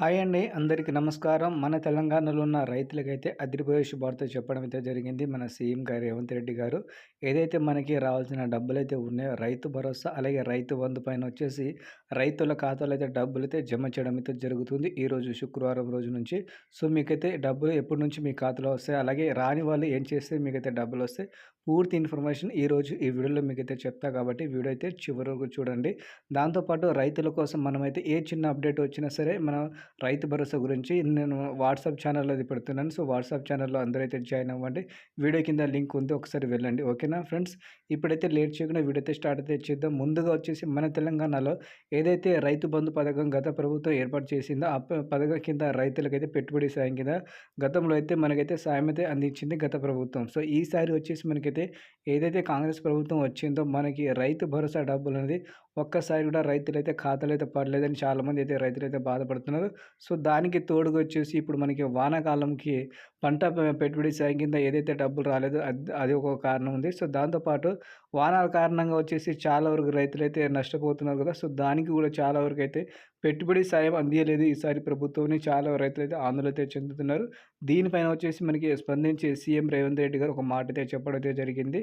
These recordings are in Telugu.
హాయ్ అండి. అందరికీ నమస్కారం. మన తెలంగాణలో ఉన్న రైతులకైతే అదిరిపోయే శుభార్త చెప్పడం అయితే జరిగింది. మన సీఎం గారు రేవంత్ రెడ్డి గారు. ఏదైతే మనకి రావాల్సిన డబ్బులు అయితే ఉన్నాయో రైతు భరోసా అలాగే రైతు బంధు పైన వచ్చేసి రైతుల ఖాతాలో అయితే డబ్బులు అయితే జమ చేయడం అయితే జరుగుతుంది. ఈరోజు శుక్రవారం రోజు నుంచి. సో మీకైతే డబ్బులు ఎప్పటి నుంచి మీ ఖాతాలో వస్తాయి? అలాగే రాని వాళ్ళు ఏం చేస్తే మీకైతే డబ్బులు వస్తాయి? పూర్తి ఇన్ఫర్మేషన్ ఈరోజు ఈ వీడియోలో మీకైతే చెప్తా కాబట్టి వీడియో అయితే చివరి వరకు చూడండి. దాంతోపాటు రైతుల కోసం మనమైతే ఏ చిన్న అప్డేట్ వచ్చినా సరే మనం రైతు భరోసా గురించి నేను వాట్సాప్ ఛానల్లో అది పెడుతున్నాను. సో వాట్సాప్ ఛానల్లో అందరైతే జాయిన్ అవ్వండి. వీడియో కింద లింక్ ఉంది ఒకసారి వెళ్ళండి. ఓకేనా ఫ్రెండ్స్? ఇప్పుడైతే లేట్ చేయకుండా వీడియో అయితే స్టార్ట్ అయితే చేద్దాం. ముందుగా వచ్చేసి మన తెలంగాణలో ఏదైతే రైతు బంధు పథకం గత ప్రభుత్వం ఏర్పాటు చేసిందో ఆ పథకం కింద రైతులకైతే పెట్టుబడి సాయం కింద గతంలో అయితే మనకైతే సాయం అయితే అందించింది గత ప్రభుత్వం. సో ఈసారి వచ్చేసి మనకైతే ఏదైతే కాంగ్రెస్ ప్రభుత్వం వచ్చిందో మనకి రైతు భరోసా డబ్బులు అనేది ఒక్కసారి కూడా రైతులైతే ఖాతాలు అయితే పడలేదని చాలామంది అయితే రైతులు అయితే బాధపడుతున్నారు. సో దానికి తోడుగా వచ్చేసి ఇప్పుడు మనకి వానాకాలంకి పంట పెట్టుబడి సాయం కింద ఏదైతే డబ్బులు రాలేదో అది ఒక కారణం ఉంది. సో దాంతోపాటు వానాల కారణంగా వచ్చేసి చాలా వరకు రైతులు అయితే నష్టపోతున్నారు కదా! సో దానికి కూడా చాలా వరకు అయితే పెట్టుబడి సాయం అందియలేదు ఈసారి ప్రభుత్వం చాలా రైతులు అయితే ఆందోళన అయితే చెందుతున్నారు. దీనిపైన వచ్చేసి మనకి స్పందించి సీఎం రేవంత్ రెడ్డి గారు ఒక మాట అయితే చెప్పడం అయితే జరిగింది.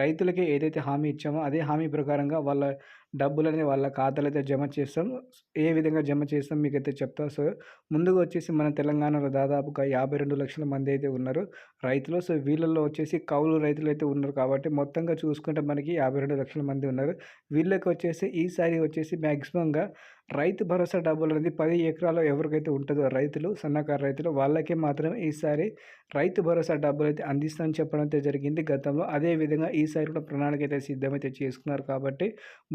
రైతులకి ఏదైతే హామీ ఇచ్చామో అదే హామీ ప్రకారంగా వాళ్ళ డబ్బులు అనేది వాళ్ళ ఖాతాలు అయితే జమ చేస్తాం. ఏ విధంగా జమ చేస్తాం మీకు అయితే సో ముందుగా వచ్చేసి మన తెలంగాణలో దాదాపుగా యాభై రెండు లక్షల మంది అయితే ఉన్నారు. రైతులు సో వీళ్ళల్లో వచ్చేసి కౌలు రైతులు అయితే ఉన్నారు కాబట్టి మొత్తంగా చూసుకుంటే మనకి యాభై రెండు లక్షల మంది ఉన్నారు. వీళ్ళకి వచ్చేసి ఈసారి వచ్చేసి మ్యాక్సిమంగా రైతు భరోసా డబ్బులు అనేది పది ఎకరాలు ఎవరికైతే ఉంటుందో రైతులు సన్నకారు రైతులు వాళ్ళకే మాత్రమే ఈసారి రైతు భరోసా డబ్బులు అయితే అందిస్తామని చెప్పడం అయితే జరిగింది గతంలో. అదేవిధంగా ఈసారి కూడా ప్రణాళిక అయితే సిద్ధమైతే చేసుకున్నారు కాబట్టి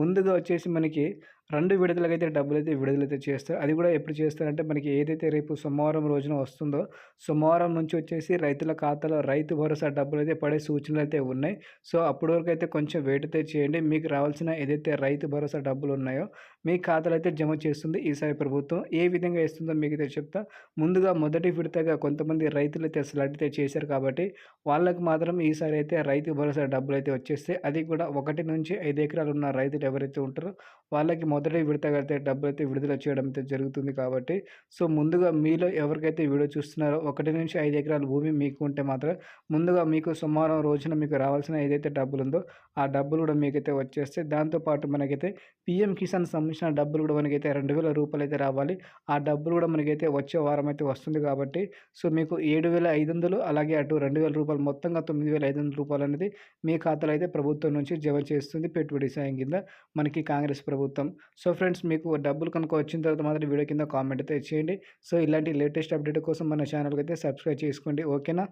ముందుగా వచ్చేసి మనకి రెండు విడుదలకైతే డబ్బులు అయితే విడుదలైతే చేస్తారు. అది కూడా ఎప్పుడు చేస్తారంటే మనకి ఏదైతే రేపు సోమవారం రోజున వస్తుందో సోమవారం నుంచి వచ్చేసి రైతుల ఖాతాలో రైతు భరోసా డబ్బులు అయితే పడే సూచనలు అయితే ఉన్నాయి. సో అప్పటి వరకు అయితే కొంచెం వెయిట్ అయితే చేయండి. మీకు రావాల్సిన ఏదైతే రైతు భరోసా డబ్బులు ఉన్నాయో మీ ఖాతాలో అయితే జమ చేస్తుంది. ఈసారి ప్రభుత్వం ఏ విధంగా ఇస్తుందో మీకు అయితే చెప్తా. ముందుగా మొదటి విడతగా కొంతమంది రైతులు అయితే స్లడ్తే చేశారు కాబట్టి వాళ్ళకు మాత్రం ఈసారి అయితే రైతు భరోసా డబ్బులు అయితే వచ్చేస్తే అది కూడా ఒకటి నుంచి ఐదు ఎకరాలు ఉన్న రైతులు ఎవరైతే ఉంటారో వాళ్ళకి మొదటి విడతగా అయితే డబ్బులు అయితే విడుదల చేయడం అయితే జరుగుతుంది కాబట్టి సో ముందుగా మీలో ఎవరికైతే వీడియో చూస్తున్నారో ఒకటి నుంచి ఐదు ఎకరాల భూమి మీకు ఉంటే మాత్రం ముందుగా మీకు సోమవారం రోజున మీకు రావాల్సిన ఏదైతే డబ్బులు ఉందో ఆ డబ్బులు కూడా మీకైతే వచ్చేస్తే దాంతోపాటు మనకైతే పిఎం కిసాన్ సంబంధించిన డబ్బులు కూడా మనకైతే రెండు వేల రూపాయలు అయితే రావాలి. ఆ డబ్బులు కూడా మనకైతే వచ్చే వారం అయితే వస్తుంది కాబట్టి సో మీకు ఏడు వేల ఐదు వందలు అలాగే అటు రెండు వేల రూపాయలు మొత్తంగా తొమ్మిది వేల ఐదు వందల రూపాయలు అనేది మీ ఖాతాలో అయితే ప్రభుత్వం నుంచి జమ చేస్తుంది పెట్టుబడి సాయం కింద మనకి కాంగ్రెస్ ప్రభుత్వం. సో ఫ్రెండ్స్ మీకు డబ్బులు కనుక వచ్చిన తర్వాత మాత్రం వీడియో కింద కామెంట్ అయితే చేయండి. సో ఇలాంటి లేటెస్ట్ అప్డేట్ కోసం మన ఛానల్కి అయితే సబ్స్క్రైబ్ చేసుకోండి. ఓకేనా?